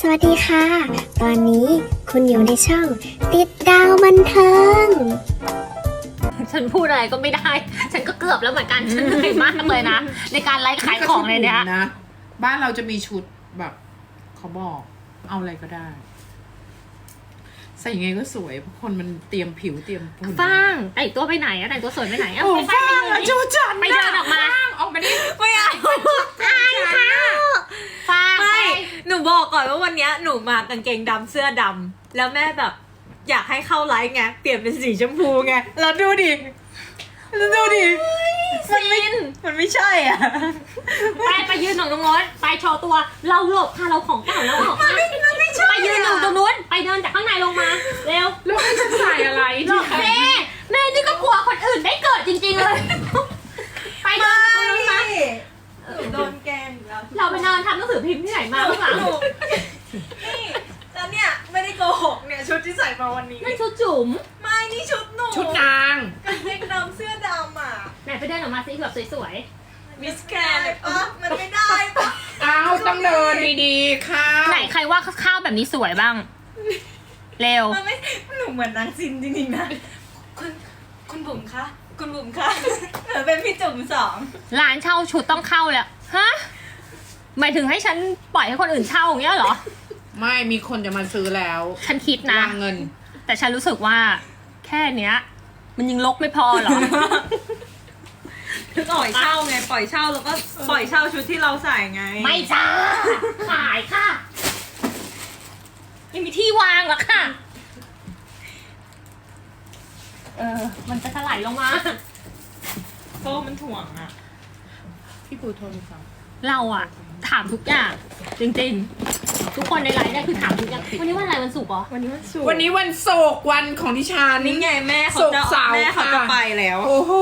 สวัสดีค่ะ ตอนนี้คุณอยู่ในช่อง ติดดาวบันเทิง ฉันพูดอะไรก็ไม่ได้ ฉันก็เกือบแล้วเหมือนกัน ฉันเหนื่อยมากเลยนะ ในการไลฟ์ขายของเลยเนี่ยนะ บ้านเราจะมีชุดแบบเขาบอกเอาอะไรก็ได้ ใส่ยังไงก็สวยเพราะคนมันเตรียมผิวเตรียมหุ่นฟางแต่งตัวไปไหนอะแต่งตัวสวยไปไหนอะโอ้ไปฟ้าไปจูจันไปเดินออกมาฟางออกมาดิไม่เอาฟางไม่ไป หนูบอกก่อนว่าวันเนี้ยหนูมากางเกงดำเสื้อดำแล้วแม่แบบ อยากให้เข้าไลฟ์ไงเปลี่ยนเป็นสีชมพูไงแล้วดูดิแล้วดูดิมันไม่มันไม่ใช่อะไปไปยืนตรงนู้นไปโชว์ตัวเราหลบค่ะเราของเก่าแล้วหลบค่ะไปยืนอยู่ตรงนู้นไปเดินจากข้างในลงมาเร็วแล้วให้ฉันใส่อะไรหลบแม่แม่นี่ก็กลัวคนอื่นได้เกิดจริงๆเลย ไปเดินจากตรงนู้นมา หนูโดนแกล้งอีกแล้วเราไปเดินทำหนังสือพิมพ์ที่ไหนมาบ้างหนูนี่แล้วเนี่ยไม่ได้โกหกเนี่ยชุดที่ใส่มาวันนี้นั่นชุดจุ๋มไม่นี่ชุดหนูชุดนาง กางเกงดำเสื้อดำอะไหนไปเดินออกมาสิแบบสวยมิสแกนปะมันไม่ได้ปะเอาต้องเดินดีๆค่ะๆ ไหนใครว่าข้าวแบบนี้สวยบ้าง เร็ว มันไม่หนูเหมือนนางซินจริงๆนะคุณคุณบุ๋มคะ คุณบุ๋มคะหนูเป็นพี่จุ๋มสองร้านเช่าชุดต้องเข้าแล้วฮะหมายถึงให้ฉันปล่อยให้คนอื่นเช่าอย่างเงี้ยเหรอ ไม่มีคนจะมาซื้อแล้วฉันคิดนะ วางเงิน แต่ฉันรู้สึกว่าแค่เนี้ย มันยังลกไม่พอเหรอคือปล่อยเช่าไง ปล่อยเช่าแล้วก็ปล่อยเช่าชุดที่เราใส่ไงไม่จ้าขายค่ะยังมีที่วางเหรอค่ะ เออ มันจะถลายลงมาโซ่มันถ่วงอะ พี่ปูโทรศัพท์เราอะถามทุกอย่าง จริงๆ ทุกคนในไลน์เนี่ยคือถามทุกอย่าง วันนี้วันอะไรวันศุกร์เหรอ วันนี้มันสุกร์วันนี้วันศุกร์วันของดิฉันนี่ไงแม่เขาศุกจะร์เสาร์แม่เขาจะค่ะไปแล้ว โอ้โห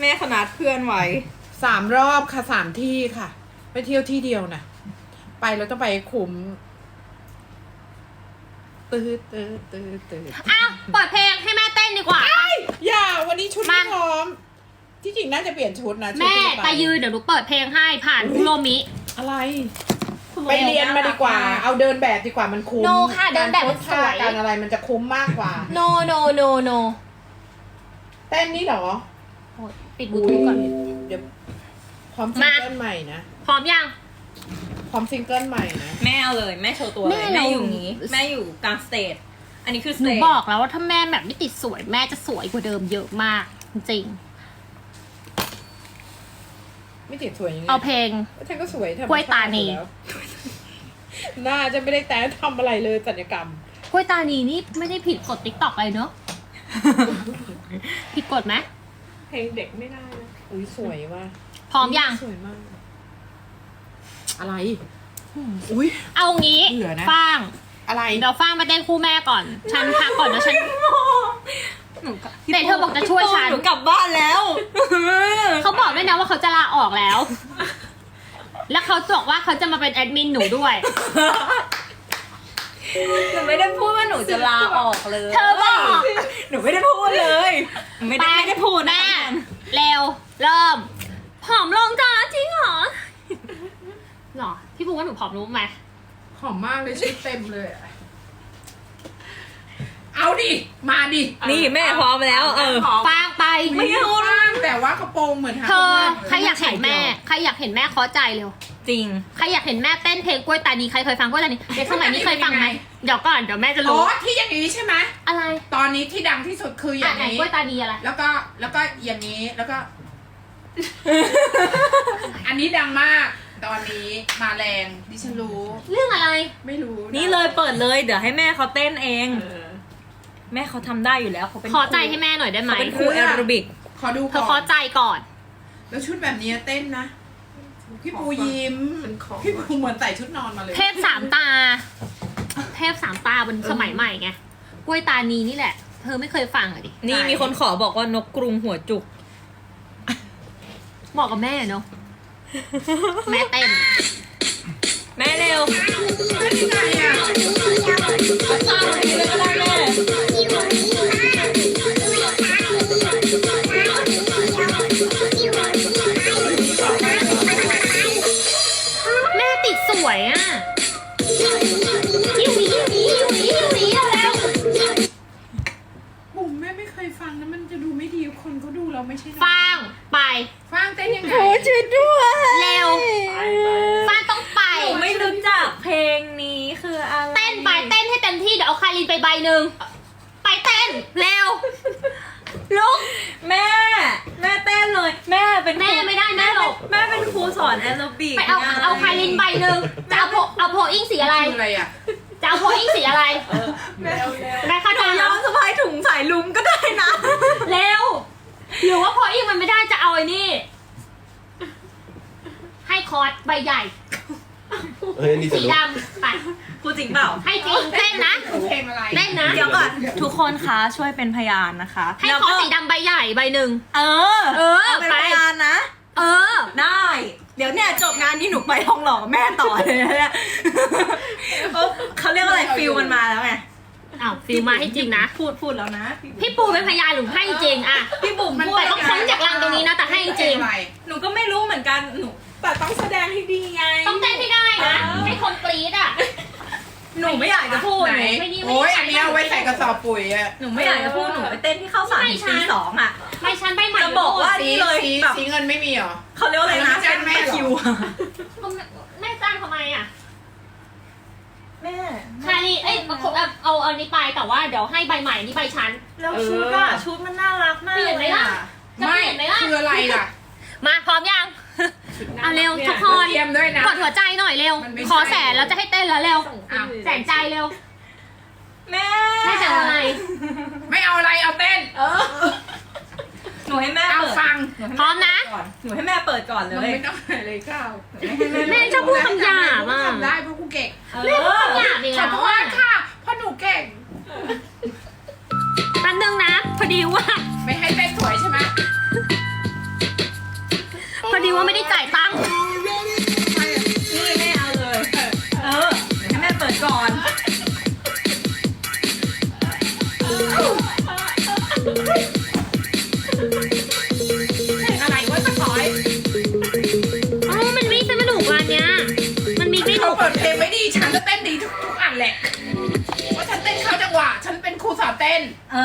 แม่เขานัดเพื่อนไว้ สามรอบค่ะสามที่ค่ะ ไปเที่ยวที่เดียวนะไปแล้วต้องไปคุ้มตื้อตื้อตื้อตื้ออ้าวเปิดเพลงให้แม่เต้นดีกว่า อย่าวันนี้ชุดไม่มา พร้อม ที่จริงน่าจะเปลี่ยนชุดนะชุดแม่ที่ไปยืนเดี๋ยวหนูเปิดเพลงให้ผ่านคุโรมิอะไรไปเรียนมาดีกว่า เอาเดินแบบดีกว่ามันคุ้มโนค่ะเดินแบบการโพสท่าสวยการอะไรมันจะคุ้มมากกว่า no no no no เต้นนี่เหรอโอ๊ยปิดบลูทูธก่อน เดี๋ยวพร้อมซิงมาเกิลใหม่นะ พร้อมยัง พร้อมซิงเกิลใหม่นะ แม่เอาเลย แม่โชว์ตัวเลย แม่แม่เราอยู่นี้ แม่อยู่กลางสเตจ อันนี้คือสหนูเตจบอกแล้วว่าถ้าแม่แบบไม่ติดสวยแม่จะสวยกว่าเดิมเยอะมาก จริงไม่ติดสวยยังไงๆเอาเพลง ฉันก็สวยธรรมกล้วยตานีชติอยู่แล้วหน้าจะไม่ได้แต่ทำอะไรเลยศัลยกรรม กล้วยตานีนี่ไม่ได้ผิดกฎติ๊กต็อกเลยเนอะ ผิดกฎไหมเพลงเด็กไม่ได้นะอุ้ยสวยว่ะพร้อมยัง สวยมาก อะไร อุ้ย เอางี้เบื่อนะ ฟาง อะไรเดี๋ยวฟางมาเต้นคู่แม่ก่อน ฉันพักก่อนเดี๋ยวฉัน หนูกลับแต่เธอบอกจะช่วยฉัน หนูกลับบ้านแล้วเขาบอกด้วยนะว่าเขาจะลาออกแล้ว แล้วเขาบอกว่าเขาจะมาเป็นแอดมินหนูด้วย หนูไม่ได้พูดว่าหนูจะลาออกเลยเธอบอก หนูไม่ได้พูดเลย ไม่ได้ไม่ได้พูดนะแม่เร็ว เริ่ม ผอมลงจ้าจริงเหรอหรอ พี่ปูว่าหนูผอมรู้ไหม หอมมากเลยชุดเต็มเลยอะเอาดิ มาดินี่แม่พร้อมแล้ว เออ ฟางไป ไม่เอาแต่ว่ากระโปรงเหมือนฮาเธอร์ใครอยากเห็นแม่ ใครอยากเห็นแม่เคอใจเร็ว จริง ใครอยากเห็นแม่เต้นเพลงกล้วยตานีใครเคยฟังกล้วยตานีเด็กสมัยนี้เคยฟังไหมเดี๋ยวก่อนเดี๋ยวแม่จะอ๋รู้อที่อย่างนี้ใช่ไหมอะไรตอนนี้ที่ดังที่สุดคือออะย่างไหนนี้ กล้วยตานีอะไร แล้วก็แล้วก็อย่างนี้แล้วก็ อันนี้ดังมาก ตอนนี้มาแรงดิฉันรู้ เรื่องอะไร ไม่รู้ะนี่เลยเปิดเลย เดี๋ยวให้แม่เขาเต้นเองแม่เขาทำได้อยู่แล้วเขาเป็นขอใจให้แม่หน่อยได้ไหมเขาเป็นครูแอโรบิก ขอดูเธก่ออนขอใจก่อน แล้วชุดแบบนี้เต้นนะ พี่ปูยิ้มพี่ปูเหมือนใส่ชุดนอนมาเลย เทพสามตา เทพสามตาบนสมัยใหม่ไงกล้วยตานีนี่แหละ เธอไม่เคยฟังอะดินี่มีคนขอบอกว่านกกรุงหัวจุก เหมาะกับแม่เนาะ แม่เต้น แม่เร็วแม่ติดสวยอะ เป็นครูแม่ไม่ได้แม่หลบแม่เป็นครูสอนแอโรบิกไปเอาไงเอาคารินใบหนึ่งจะเอาโพเอาโพอิงสีอะไรคืออะไรอะจะเอาโพอิงสีอะไรแม่เข้าใจย้แล้อวนสะพายถุงสายลุงก็ได้นะเร็วหรือว่าโพอิงมันไม่ได้จะเอาไอ้นี่ ให้คอร์ดใบใหญ่เฮ้ยอันนี่สสีนุกดำไป พูดจริงเปล่า ให้จริงเต้นนะเพลงอะไรเต้นนะ เดี๋ยวก่อนทุกคนคะช่วยเป็นพยานนะคะให้แล้วคอก็ร์ดสีดำใบใหญ่ใบหนึ่ง เออเออเอาเป็นไป พยานนะ เออ ได้ เดี๋ยวเนี่ยจบงานนี้หนูไปทองหล่อกับแม่ต่อเลยนะเนี่ยเออเขาเรียกว่าอะไรฟิลมันมาแล้วไงอ้าวฟิลมาให้จริงนะ พูดพูดแล้วนะพี่ปูเป็นพยานหรือให้จริงอะ พี่บุ๋มพูดแต่ต้องค้นจากรังตรงนี้นะแต่ให้จเพลริงงอะไรหนูก็ไม่รู้เหมือนกันหนูแต่ต้องแสดงให้ดีไง ต้องเต้นให้ได้นะ ให้คนกรี๊ดอะ หนูไม่อยากจะพูดไหน ไม่ดีไม่ดีโอ้ยอันนี้เอาไว้ใส่กระสอบปุ๋ยอะหนูไม่อยากจะพูดหนูไปเต้นที่เข้าสารไม่ใช่ตีสองอะ ไม่ฉันไปใหม่จะบอกว่า สีนี่เลยสีแบบ สีเงินไม่มีเหรอ เขาเรียกว่าอะไรนะไม่จ้างแม่เหรอคิวแม่จ้างทำไมอะแม่คารีเอ้ยเอาเอาเอาอันนี้ไปแต่ว่าเดี๋ยวให้ใบใหม่อันนี้ใบชั้น แล้วชุดอะชุดมันน่ารักมากเปลี่ยนไหมล่ะ จะไม่เปลี่ยนไหมล่ะ คืออะไรล่ะ มาพร้อมยัง เอาเร็วทุกคนเทียมด้วยนะ กดหัวใจหน่อยเร็ว มันไม่ใช่ ขอแสนแล้วจะให้เต้นแล้วเร็วอ้าวแสนใจเร็วแม่แม่จะเอาอะไรไม่เอาอะไรเอาเต้นหนูให้แม่เอาเปิดฟังหนูให้พร้อมนะ ก่อนหนูให้แม่เปิดก่อนเลมึงยไม่ต้องอะไรข้าวแม่ชอบพูดคำหยาบอะทำได้เพราะกูเก่งเอแม่พูดอคำหยาบอีกขอแล้วโทอะษค่ะเพราะหนูเก่ง แป๊บนึงนะ พอดีว่าไม่ให้เต้นสวยใช่ไหมพอดี ว่าไม่ได้จ่ายตังค์ เป็นครูสอนเต้น เอ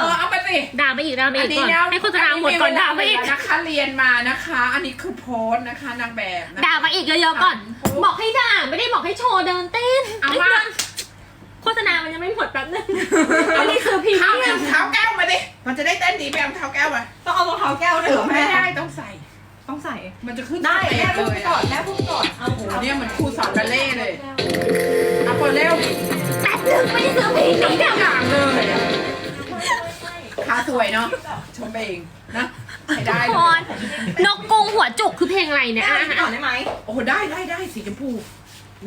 เออ อเอาไปสิ ด่าไปอีกด่าไปอัอีนกนี้ก่อนนะให้โฆษณาหมดก่อนด่าไปอีก นะคะเรียนมานะคะ อันนี้คือโพสต์นะคะนางแบบนะด่ามาอีกเยอะๆก่อนบอกให้ด่าไม่ได้บอกให้โชว์เดินเต้นเอามาโฆษณามันยังไม่หมดแป๊บนึงอันนี้คือพรีเท้าเมียมเท้าแก้วมาดิ มันจะได้เต้นดีไปเอาเท้าแก้วมาต้องเอารองเท้าแก้วด้วยเหรอไม่แม่ได้ต้องใส่ ต้องใส่ มันจะขึ้นได้สเตแม่จพูดเลไปยก่ออะนแม่พูดก่อนเอาโอ้โหเนี่ยเหมันครูสอนบัลเล่ต์เลยเอาเปิดเร็ว แป๊บนึงไม่ได้ซื้อเพลงทุนี้กอย่างเลยอะขาสวยเนาะชมเองนะใช้ได้คเลยอนนกกรงหัวจุกคือเพลงอะไรเนี่ยแม่อะเอาก่อนได้ไหมโอ้โหได้ได้ได้สีชมพู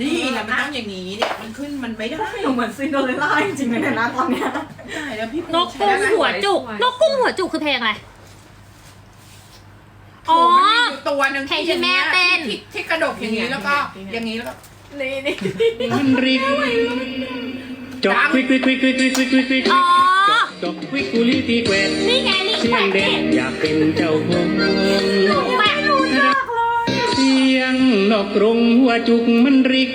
นี่แหละมันต้องอย่างนี้เนี่ยมันขึ้นมันไม่ได้หนูเหมือนซินโดเรลล่าจริงๆเลยนะตอนเนี้ยได้แล้วพี่นกกรงหัวจุก นกกรงหัวจุกคือเพลงอะไร อ๋อ๋ออมันมีอยู่ตัวหนึ่งเพลงที่แม่เต้น ที่ที่กระดกอย่างนี้แล้วก็ อย่างนี้แล้วก็นี่นี่มันริก จอกควิกควิกควิกควิกควิกควิกควิกควิกอ๋อจอกควิกกุลีตีแกวดนี่ไงนี่เสีแขยงวนเด็เด็กกอยากเป็นเจ้าของแม่รู้จักเลยเสียงนอกกรงหัวจุกมันริก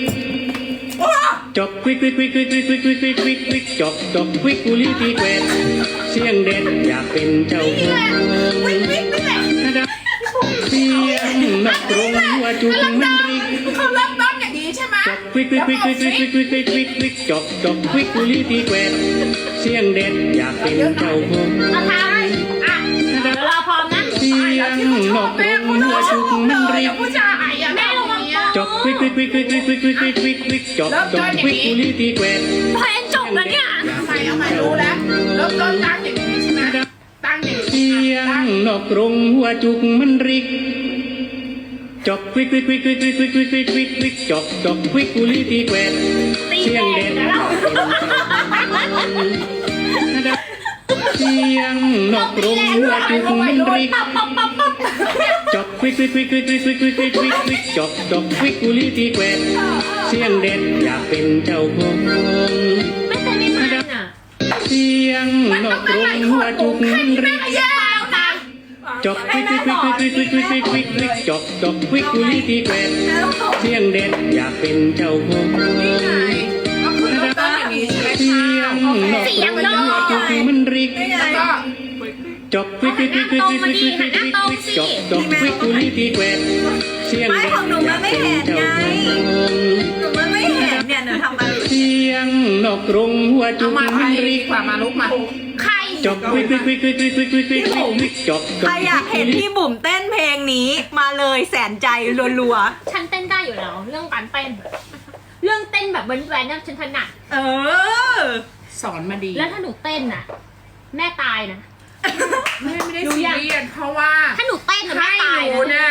จอกควิกควิกควิกควิกควิกควิกควิกควิกควิกควิกจอกจอกควิกกุลีตีแกวดเสียงเด็กอยากเป็นเจ้าของวิ่งวิ่งนี่แหละเสียงนอกกรงหัวจุกมัน ใช่ไหมจอกควิกควิกควิกควิกควิกควิกควิกควิกควิกจอกจอกควิกกุลีตีแกวดเสียงเด็กอยากเป็นเจ้าของเอาเท้าอะเดี๋ยวเราพร้อมนะเสียงนอกกรงหัวจุกมันริกผู้ชายอะแม่ระวังแบบนี้จอกควิกควิกควิกควิกควิกควิกควิกควิกควิกควิกจอกจอกควิกกุลีตีแกวดเพลงจบแล้วเนี่ยทำไมเอามารู้แล้วเริ่มต้นตั้งอย่างนี้ใช่ไหมตั้งอย่างนี้เสียงนอกกรงหัวจุกมันริก จอกควิกควิกควิกควิกควิกควิกควิกควิกควิกควิกจอกจอกควิกกุลีตีแกวดตีเสียงแดเด่งนแล้วเราเสียงนอกกรงหัวจุกมันริกปั๊บปั๊บปั๊บปั๊บจอกควิกควิกควิกควิกควิกควิกควิกควิกควิกควิกจอกจอกควิกกุลีตีแกวดเสียงเด็ดอยากเป็นเจ้าของไม่เต้นไม่มันอะเสียงนอกกรงหัวจุกมันริกยาวตาย จอกควิกควิกควิกควิกควิกควิกควิกควิกควิกจอกจอกควิกกุลีตีแกวดเสียงเด็ดอยากเป็นเจ้าของก็คือเริ่มต้นอย่างนี้ใช่ไหมเสียงนอกกรงหัวจุกมันริกแล้วก็จอกควิกควิกควิกควิกควิกควิกควิกควิกควิกจอกจอกควิกกุลีตีแกวดเสียงเด็ดอยากเป็นเจ้าของเสียงนอกกรงหัวจุกมันริกกว่ามาลุกมา จอกวิกวิกวิกวิกวิกวิกวิกวิกวิกวิกจอกจอกใครอยากเห็นพี่บุ๋มเต้นเพลงนี้มาเลยแสนใจรัวฉันเต้นได้อยู่แล้ว เรื่องการเต้น เรื่องเต้นแบบแว้นๆเนี่ยฉันถนัดๆ เออ สอนมาดีแล้วถ้าหนูเต้นน่ะ แม่ตายนะแม่ไม่ได้ซีเรียสเพราะว่าถ้าหนูเต้นน่ะแม่ให้ตายหนูนะ น่ะ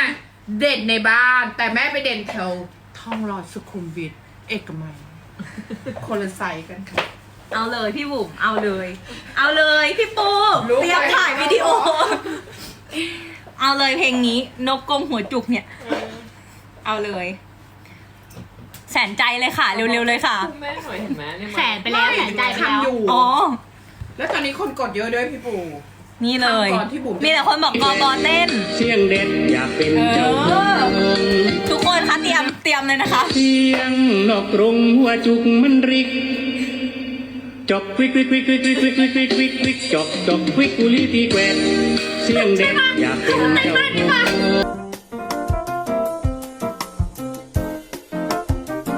เด่นในบ้าน แต่แม่ไปเด่นแถวทองหลอดสุขุมวิทเอกมัยคนละไซส์กันค่ะ เอาเลยพี่บุ๋มเอาเลย เอาเลยพี่ปูรู้เตรียมไหมถ่ายวิดีโอเอาเลยเพลงนี้นกกรงหัวจุกเนี่ย เอาเลย แสนใจเลยค่ะ เร็วๆเลยค่ะแม่หน่อยเห็นไหมเนี่ยแสนไปแล้วแสนใจไปแล้วทำอยู่ อ๋อ แล้วตอนนี้คนกดเยอะด้วยพี่ปู นี่เลย ทำก่อนที่บุ๋มจะมีแต่คนบอกกอบอเต้น เสียงเด็ดอยากเป็นเจ้าของทุกคนคะเตรียมเตรียมเลยนะคะ เสียงนอกกรงหัวจุกมันริก จอกวิกวิกวิกวิกวิกวิกวิกวิกวิกวิกจอกจอกวิกกุลีตีแกวดเสียงเด็ดอยากเป็นเจ้าของ